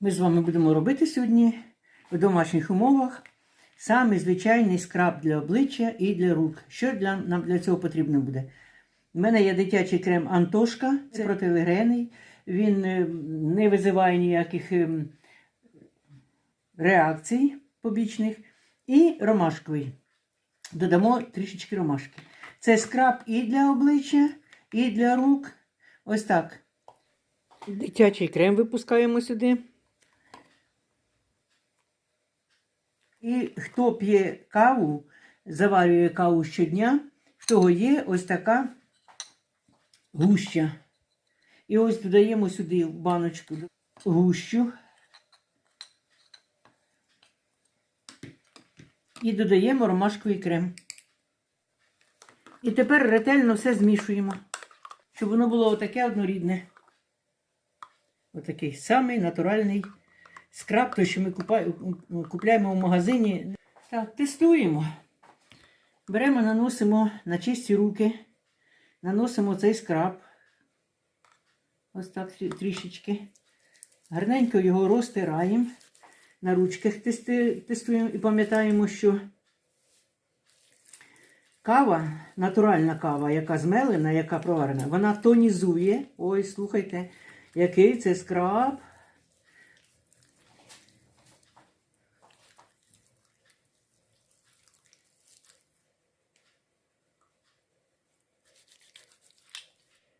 Ми з вами будемо робити сьогодні в домашніх умовах саме звичайний скраб для обличчя і для рук. Що для, нам для цього потрібно буде? У мене є дитячий крем Антошка, це противигрейний. Він е, не визиває ніяких ем, реакцій побічних. І ромашковий. Додамо трішечки ромашки. Це скраб і для обличчя, і для рук. Ось так. Дитячий крем випускаємо сюди. І хто п'є каву, заварює каву щодня, в того є ось така гуща. І ось додаємо сюди в баночку гущу. І додаємо ромашковий крем. І тепер ретельно все змішуємо, щоб воно було отаке однорідне. Отакий самий натуральний скраб, той, що ми купляємо в магазині. Так, тестуємо. Беремо, наносимо на чисті руки, наносимо цей скраб. Ось так трішечки. Гарненько його розтираємо. На ручках тестуємо і пам'ятаємо, що кава, натуральна кава, яка змелена, яка проварена, вона тонізує. Ой, слухайте, який це скраб.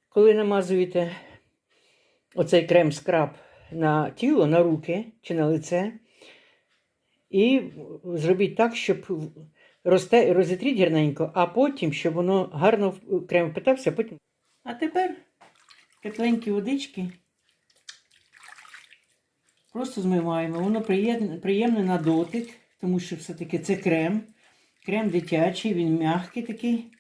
Коли намазуєте оцей крем скраб на тіло, на руки чи на лице, і зробіть так, щоб розте, розітріть гарненько, а потім, щоб воно гарно крем впитався, потім. А тепер тепленькі водички. Просто змиваємо. Воно приємне, приємне на дотик, тому що все-таки це крем. Крем дитячий, він м'який такий.